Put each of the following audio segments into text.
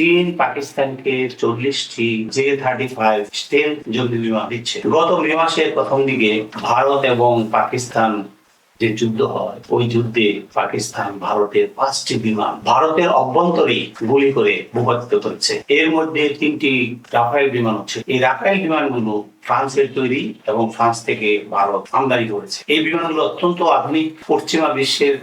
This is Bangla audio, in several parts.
চীন, পাকিস্তানকে চল্লিশটি জে থার্টি ফাইভ স্টেল যুদ্ধ বিমান দিচ্ছে। গত মে মাসের প্রথম দিকে ভারত এবং পাকিস্তান যে যুদ্ধ হয়, ওই যুদ্ধে পাকিস্তান ভারতের পাঁচটি বিমান ভারতের অভ্যন্তরে গুলি করে ভূপাতিত করেছে। এর মধ্যে তিনটি রাফায়েল বিমান হচ্ছে। এই রাফায়েল বিমানগুলো ফ্রান্সের তৈরি এবং ফ্রান্স থেকে ভারত আমদানি করেছে। এই বিমানগুলো অত্যন্ত আধুনিক। পশ্চিমা বিশ্বের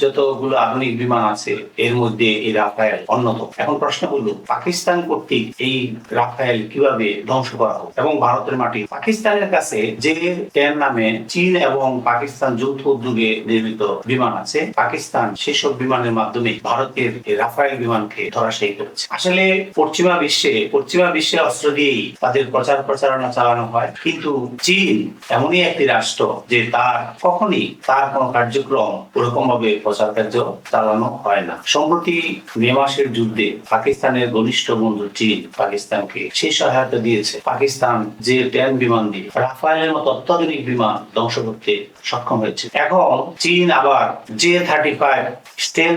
যতগুলো আধুনিক বিমান আছে, এর মধ্যে এই রাফায়েল অন্যতম। এখন প্রশ্ন হলো, পাকিস্তান কর্তৃক এই রাফায়েল কীভাবে ধ্বংস করা হোক? এবং ভারতের মাটি। পাকিস্তানের কাছে যে টেন নামে চীন এবং পাকিস্তান যৌথ উদ্যোগে নির্মিত বিমান আছে, পাকিস্তান সেসব বিমানের মাধ্যমে ভারতের রাফায়েল বিমানকে ধরাশায়ী করেছে। আসলে পশ্চিমা বিশ্বে পশ্চিমা বিশ্বে অস্ত্র দিয়েই তাদের প্রচার প্রচারণা চালানো হয়। কিন্তু চীন এমনই একটি রাষ্ট্র যে তার কখনই তার কোনো কার্যক্রম ওরকম ভাবে প্রচার কার্য চালানো হয় না। সম্প্রতি মে মাসের যুদ্ধে পাকিস্তানের ঘনিষ্ঠ বন্ধু চীন পাকিস্তানকে সেই সহায়তা দিয়েছে। পাকিস্তান যে টেন বিমান দিয়ে রাফায়েলের মতো অত্যাধুনিক বিমান ধ্বংস করতে সক্ষম হয়েছে। এখন চীন আবার জে থার্টি ফাইভ স্টেল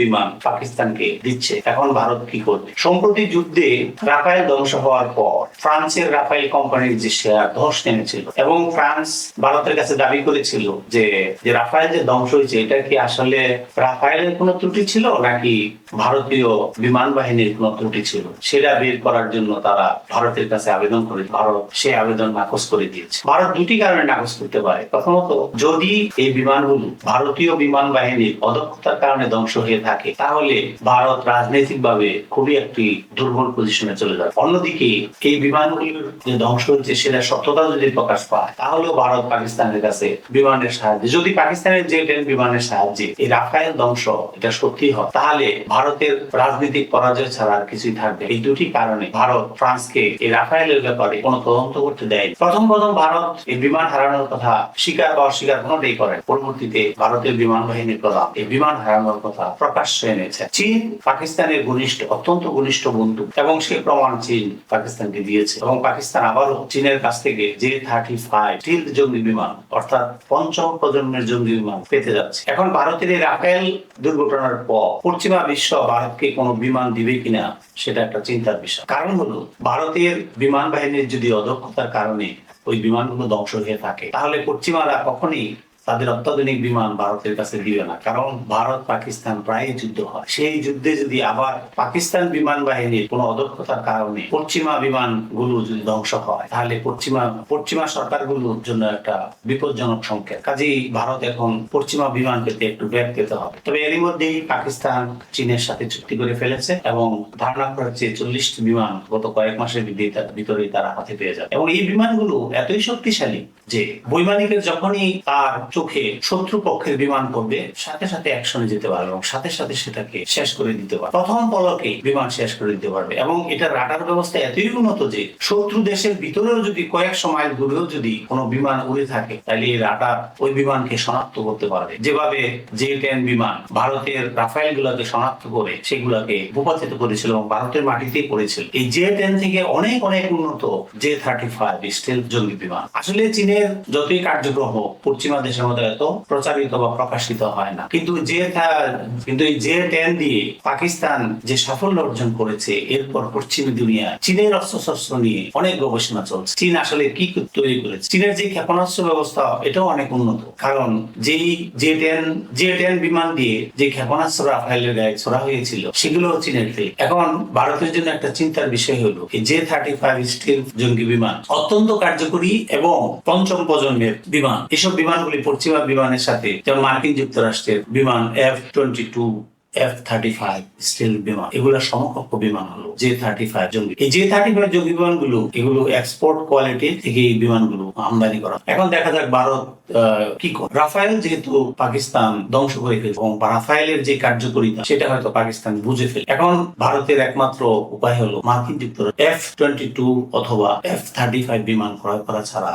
বিমান পাকিস্তানকে দিচ্ছে। এখন ভারত কি করবে? সম্প্রতি যুদ্ধে রাফায়েল ধ্বংস হওয়ার পর ফ্রান্সের রাফায়েল কোম্পানির যে শেয়ার ধস নেমেছিল এবং ফ্রান্স ভারতের কাছে দাবি করেছিল যে যে রাফায়েল যে ধ্বংস হয়েছে, এটা কি আসলে রাফায়েলের কোনো ত্রুটি ছিল, নাকি ভারতীয় বিমান বাহিনীর কোনো ত্রুটি ছিল? সেটা বের করার জন্য তারা ভারতের কাছে আবেদন করে, ভারত সেই আবেদন নাকচ করে দিয়েছে। ভারত দুটি কারণে নাকচ করতে পারে। প্রথমত, যদি এই বিমানগুলো ভারতীয় বিমান বাহিনীর অদক্ষতার কারণে ধ্বংস হয়ে থাকে, তাহলে ভারত রাজনৈতিকভাবে খুবই একটি দুর্বল পজিশনে চলে যাবে। অন্যদিকে, এই বিমানগুলোর যে ধ্বংস হয়েছে সেটা সত্যতা যদি প্রকাশ পায়, তাহলেও ভারত পাকিস্তানের কাছে বিমানের সাহায্যে, যদি পাকিস্তানের যে ট্রেন বিমানের সাহায্যে এই রাফায়েল ধ্বংস এটা সত্যি হয়, তাহলে ভারতের রাজনৈতিক পরাজয় ছাড়া আর কিছুই থাকবে এই দুটি কারণে ভারত ফ্রান্সকে এই রাফায়েলের ব্যাপারে কোনো তদন্ত করতে প্রথম প্রথম ভারত এই বিমান হারানোর কথা স্বীকার বা অস্বীকার কোনোটাই করে পরবর্তীতে ভারতের বিমান বাহিনীর প্রধান এই বিমান হারানোর কথা প্রকাশ্যে এনেছে। চীন পাকিস্তানের ঘনিষ্ঠ, অত্যন্ত ঘনিষ্ঠ বন্ধু এবং সে প্রমাণ চীন পাকিস্তানকে দিয়েছে এবং পাকিস্তান আবারও চীনের কাছ থেকে যে থার্টি ফাইভ স্টিল জঙ্গি বিমান, অর্থাৎ পঞ্চম প্রজন্মের জঙ্গি বিমান পেতে যাচ্ছে। এখন ভারতের এই রাফেল দুর্ঘটনার পর পশ্চিমা বিশ্ব ভারতকে কোনো বিমান দিবে কিনা, সেটা একটা চিন্তার বিষয়। কারণ হলো, ভারতের বিমান বাহিনীর যদি অদক্ষতার কারণে ওই বিমানগুলো ধ্বংস হয়ে থাকে, তাহলে পশ্চিমারা কখনই তাদের অত্যাধুনিক বিমান ভারতের কাছে দিবে না, কারণ ভারত পাকিস্তান প্রায় যুদ্ধ হয়। সেই যুদ্ধে যদি আবার পাকিস্তান বিমান বাহিনীর কোনো অদক্ষতার কারণে পশ্চিমা বিমানগুলো যদি ধ্বংস হয়, তাহলে পশ্চিমা পশ্চিমা সরকারগুলোর জন্য একটা বিপজ্জনক সংকেত। কাজেই ভারত এখন পশ্চিমা বিমান পেতে একটু ব্যাগ পেতে হবে। তবে এরই মধ্যেই পাকিস্তান চীনের সাথে চুক্তি করে ফেলেছে এবং ধারণা করা হচ্ছে চল্লিশটি বিমান গত কয়েক মাসের ভিতরে- ভিতরেই তারা হাতে পেয়ে যাবে। এবং এই বিমানগুলো এতই শক্তিশালী যে বৈমানিকের যখনই তার চোখে শত্রু পক্ষের বিমান করবে, সাথে সাথে অ্যাকশনে যেতে পারবে এবং সাথে সাথে সেটাকে শেষ করে দিতে পারবে। প্রথম পলকে বিমান শেষ করে দিতে পারবে এবং এটা রাডার ব্যবস্থা এতই উন্নত যে শত্রু দেশের ভিতরেও যদি কয়েকশো মাইল দূরেও যদি কোনো বিমান উড়ে থাকে তাহলে এই রাডার ওই বিমানকে শনাক্ত করতে পারবে। যেভাবে জে টেন বিমান ভারতের রাফায়েল গুলাকে শনাক্ত করে সেগুলাকে ভূপাতিত করেছিল এবং ভারতের মাটিতেই পড়েছিল এই জে টেন থেকে অনেক অনেক উন্নত জে থার্টি ফাইভ স্টেল জঙ্গি বিমান। আসলে চীনের যতই কার্যক্রম হোক, পশ্চিমা দেশের মধ্যে এত প্রচারিত বা প্রকাশিত হয় না। কিন্তু যে কিন্তু এই টেন দিয়ে পাকিস্তান যে সাফল্য অর্জন করেছে, এরপর পশ্চিমী দুনিয়া, চীনের অস্ত্রশস্ত্র নিয়ে অনেক গবেষণা চলছে। চীন আসলে কি তৈরি করেছে? চীনের যে ক্ষেপণাস্ত্র ব্যবস্থা, এটাও অনেক উন্নত। কারণ যেই জে টেন জে টেন বিমান দিয়ে যে ক্ষেপণাস্ত্র রাফাইলের গায়ে ছোড়া হয়েছিল, সেগুলো চীনের ফেল এখন ভারতের জন্য একটা চিন্তার বিষয় হলো জে থার্টি ফাইভ স্টিল জঙ্গি বিমান অত্যন্ত কার্যকরী এবং পঞ্চম প্রজন্মের বিমান। এসব বিমানগুলি পশ্চিমা বিমানের সাথে, যেমন মার্কিন যুক্তরাষ্ট্রের বিমান F twenty two F thirty five stealth বিমান, এগুলো সমকক্ষ বিমান হলো জে থার্টি ফাইভ জঙ্গি। এই জে থার্টি ফাইভ জঙ্গি এগুলো এক্সপোর্ট কোয়ালিটি থেকে এই আমদানি করা এখন দেখা যাক ভারত কি করে। রাফায়েল যেহেতু পাকিস্তান ধ্বংস ফেলছে, এবং রাফায়েলের যে কার্যকরিতা, সেটা হয়তো পাকিস্তান বুঝে ফেলে। এখন ভারতের একমাত্র উপায় হলো মার্কিন যুক্তরাষ্ট্র এফ টোয়েন্টি টু অথবা এফ থার্টি ফাইভ বিমান ক্রয় করা ছাড়া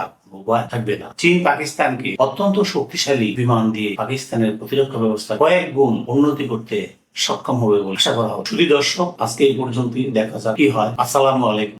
আর থাকবে না। চীন পাকিস্তানকে অত্যন্ত শক্তিশালী বিমান দিয়ে পাকিস্তানের প্রতিরক্ষা ব্যবস্থা কয়েক গুণ উন্নতি করতে সক্ষম হবে বলে আশা করা হয় শুধু দর্শক, আজকে এই পর্যন্তই। দেখা যাক কি হয়। আসসালামু আলাইকুম।